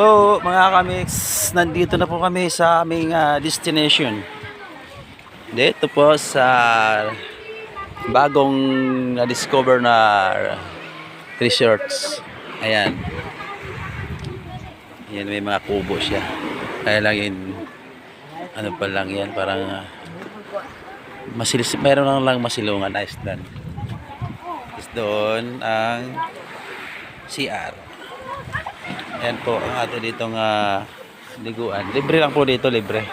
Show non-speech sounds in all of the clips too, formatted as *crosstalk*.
po mga kamix, nandito na po kami sa aming ah, destination. Dito po sa bagong na-discover na resorts. Ayan. Ayan, may mga kubo siya. Kaya lang yun, ano pa lang yan, parang ah, masilis, meron lang lang masilungan Iceland. Tapos doon ang CR. Ayan po ang ato ditong ah, liguan. Libre lang po dito, libre.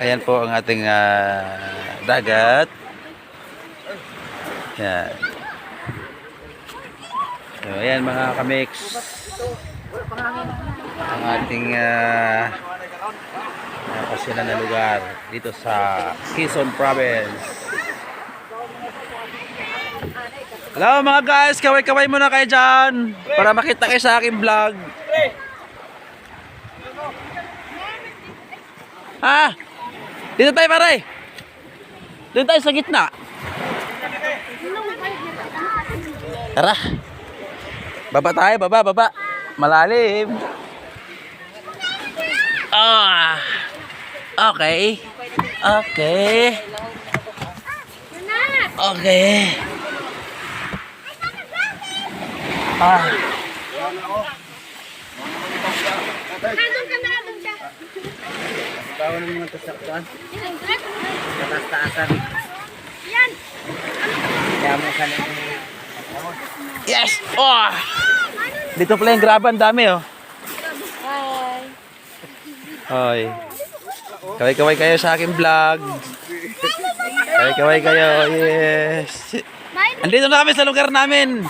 Ayan po ang ating ah, dagat. Ayan. So, ayan mga kamix. Ang ating uh, pasyalan na lugar dito sa Quezon Province. Hello mga guys, kaway-kaway muna kayo dyan para makita kayo sa aking vlog. Ha? Dito tayo pare. Dito tayo sa gitna. Tara. Baba tayo, baba, baba. Malalim. Ah. Okay. Okay. Okay. Ah. Nandun ka na, nandun ka. Bawal ng mga tasaktan. Nandun. Tatas-taasan. Yan. Kaya mo ka Yes! Oh! Dito pala yung graban, dami oh. Bye. Hoy. Kaway-kaway kayo sa aking vlog. Kaway-kaway kayo. Yes. Andito na kami sa lugar namin.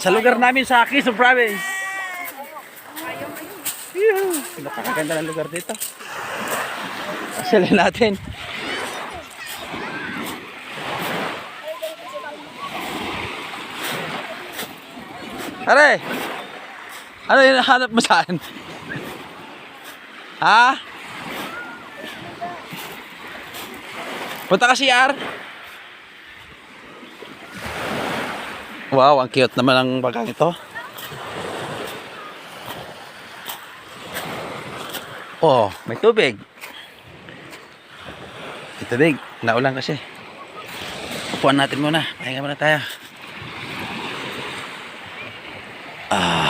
Sa lugar namin sa Quezon Province. Napakaganda ng lugar dito. Sila natin. Are! Ano yung hanap mo saan? Ha? Punta ka CR? Wow, ang cute naman ang bagang ito. Oh, may tubig. May tubig. Naulan kasi. Upuan natin muna. Pahinga muna tayo. Ah.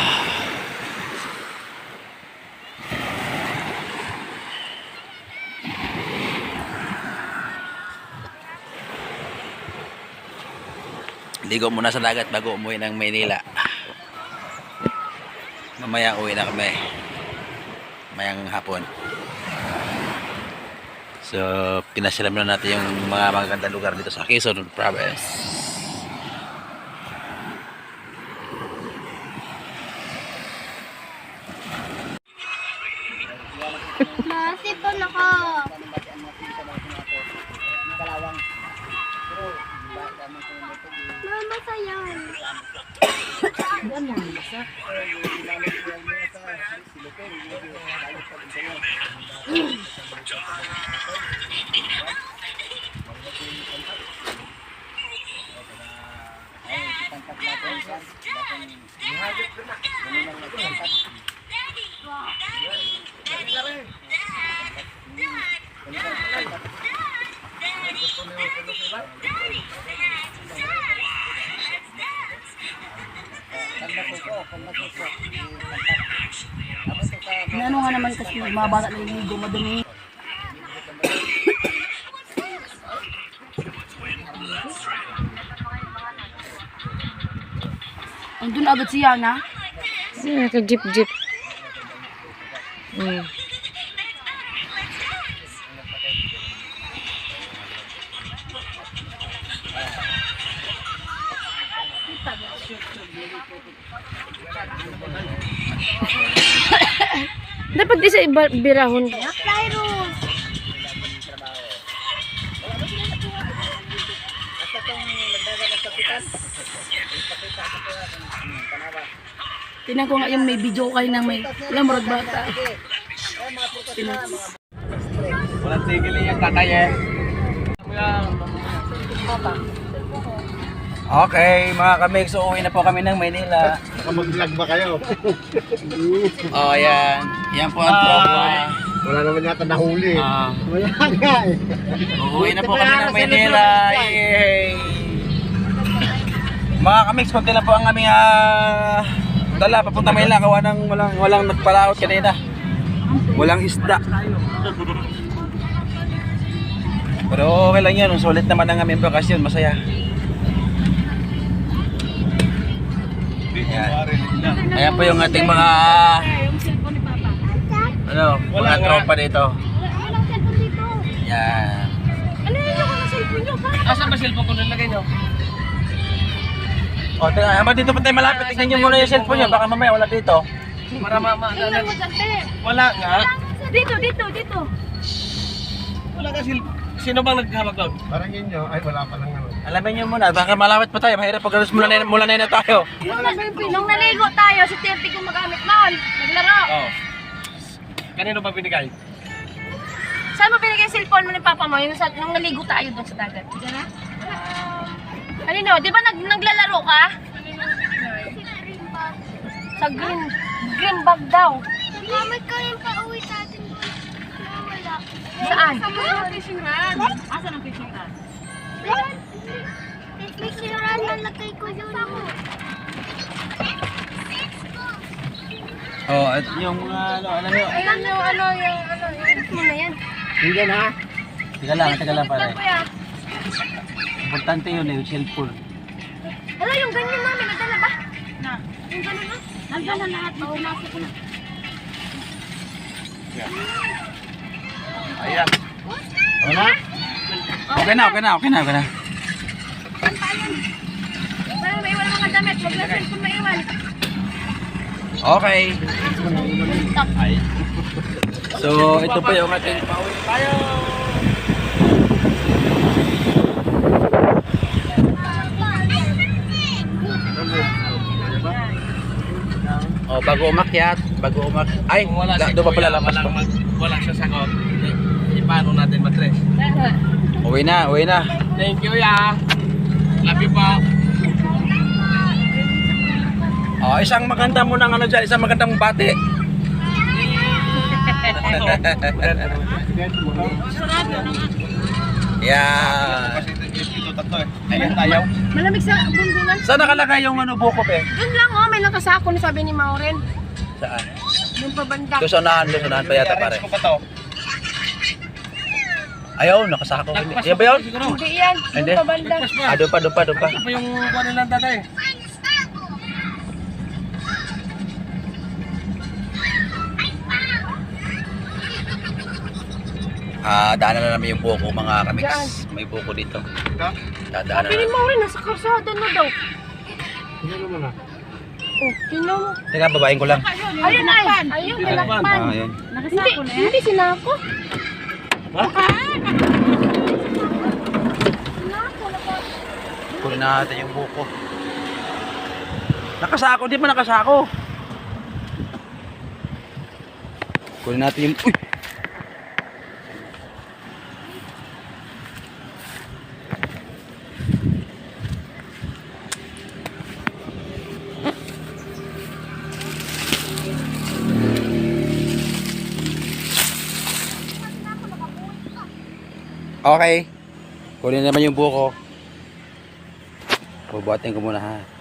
Ligo muna sa dagat bago umuwi ng Maynila. Mamaya uwi na kami. Mayang hapon. So, pinasilam na natin yung mga magagandang lugar dito sa Quezon Province. Ano kasi mga bata na iligo, madumi. Andun agad siya na. Hmm, ka-jeep-jeep. Hmm. *laughs* Dapat di sa iba birahon. Tinan ko nga yung may video kayo ng may lamurag bata. Tinan ko. Walang tigil yung tatay eh. Okay, mga kamix, so uwi na po kami ng Maynila. Nakapag-vlog ba kayo? *laughs* Oh, yan. Yan po ang tropa. Wala naman yata nahuli. Ah, Wala nga eh. uuwi na po kami ng Maynila. Yay! Mga kamix, konti lang po ang aming ah, dala. Papunta Maynila. Kawa ng walang, walang nagpalaot kanina. Walang isda. Pero okay lang yun. Sulit naman ang aming bakasyon. Masaya. Ayan. Ayan po yung ating mga Yung cellphone ni Papa. ano, mga tropa dito. Walang cellphone dito. Yan. Ano yun yung cellphone nyo? Asan ba cellphone ko nilagay nyo? O, tingnan, hanggang dito pa tayo malapit. Tingnan nyo muna yung cellphone nyo. Baka mamaya wala dito. Para mama Tingnan mo dante. Wala nga. Dito, dito, dito. Wala ka cellphone. Sino bang naghawak doon? Parang yun nyo. Ay, wala pa lang ano. Alamin nyo muna. Baka malapit pa tayo. Mahirap pag mula na, mula na, na tayo. Nung, nung naligo tayo, si Tirti kong magamit noon. Naglaro. Oo. Kanino ba binigay? Saan mo binigay yung cellphone mo ni Papa mo? Yung sa, nung naligo tayo doon sa dagat. Diyan na? Kanino? Di ba nag, naglalaro ka? Sa green, green bag daw. Mama, kaya pa uwi sa atin doon. Wala. Saan? Sa fishing rod. Asan ang fishing rod? Fishing rod nalagay ko yun. Oh, at yung mga ano, alam nyo. Ayan yung ano, yung ano, yung na yan. Hindi na. Teka lang, teka lang pare. Importante yun eh, yung cellphone. Hala, yung ganyan namin, nadala ba? Na. Yung ganun na? Nadala lahat, maunasa ko na. Ayan. Wala? Okay na, okay na, okay na, okay na. Para maiwan mga damit, huwag na cellphone maiwan. Okay. So, ito pa yung ating tayo. Oh, bago umakyat, bago umak... Ay, Kung wala da, si doon pa pala walang, pa. mag, wala siya sagot. Eh, paano natin mag-dress? Uwi na, uwi na. Thank you, ya. Love you po. Oh, isang maganda mo ng ano dyan, isang magandang bati. Yeah. Eh. Malamig sa bundulan. Saan nakalagay yung ano buko pe? Doon lang oh, may nakasako na sabi ni Maureen. Saan? Doon pa banda. Doon sa unahan, doon sa unahan pa yata pare. Ko pa to. Ayaw, nakasako. Yan ba yun? Hindi yan, doon Hindi. pa banda. Ah, doon pa, doon pa, doon pa. Ito pa yung kuha nilang tatay. Ah, daanan na namin yung buko mga kamix. May buko dito. Ito? Dadaanan ni na. Maureen, nasa karsada na daw. Hindi naman na. Oh, tingnan mo. Teka, babayin ko lang. Ayun ay, ayun, tinakpan. Ah, ayun. Hindi, hindi sinako. Kunin natin yung buko. Nakasako, di ba nakasako? Kunin natin yung... Uy! Okay. Kunin naman yung buko. Bubuhatin ko muna ha.